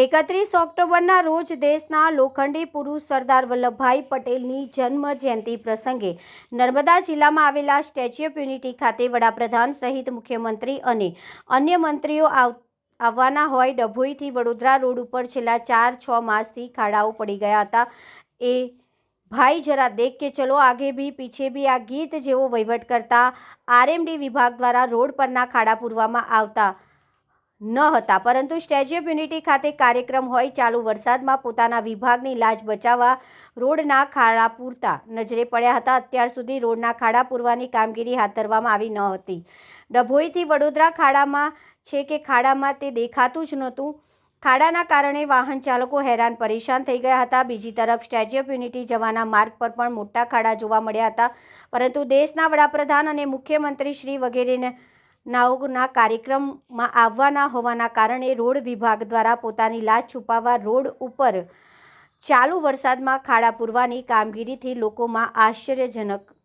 એકત્રીસ ઓક્ટોબરના રોજ દેશના લોખંડી પુરુષ સરદાર વલ્લભભાઈ પટેલની જન્મ જયંતિ પ્રસંગે નર્મદા જિલ્લામાં આવેલા સ્ટેચ્યુ ઓફ યુનિટી ખાતે વડાપ્રધાન સહિત મુખ્યમંત્રી અને અન્ય મંત્રીઓ આવ, આવવાના હોય ડભોઈથી વડોદરા રોડ ઉપર છેલ્લા ચાર, છ માસથી ખાડાઓ પડી ગયા હતા. એ ભાઈ જરા દેખ કે ચલો આગે ભી, પીછે ભી આ ગીત જેવો વહીવટ કરતા આરએમડી વિભાગ દ્વારા રોડ પરના ખાડા પૂરવામાં આવતા ન હતા, પરંતુ સ્ટેચ્યુ ઓફ યુનિટી ખાતે કાર્યક્રમ હોય ચાલુ વરસાદમાં પોતાના વિભાગની લાજ બચાવવા રોડના ખાડા પૂરતા નજરે પડ્યા હતા. અત્યાર સુધી રોડના ખાડા પૂરવાની કામગીરી હાથ ધરવામાં આવી ન હતી. ડભોઈથી વડોદરા ખાડામાં છે કે ખાડામાં તે દેખાતું જ નહોતું. ખાડાના કારણે વાહન ચાલકો હેરાન પરેશાન થઈ ગયા હતા. બીજી તરફ સ્ટેચ્યુ ઓફ યુનિટી જવાના માર્ગ પર પણ મોટા ખાડા જોવા મળ્યા હતા. પરંતુ દેશના વડાપ્રધાન અને મુખ્યમંત્રી શ્રી વગેરેને નાઓના કાર્યક્રમમાં આવવાના હોવાના કારણે રોડ વિભાગ દ્વારા પોતાની લાજ છુપાવવા રોડ ઉપર ચાલુ વરસાદમાં ખાડા પૂરવાની કામગીરીથી લોકોમાં આશ્ચર્યજનક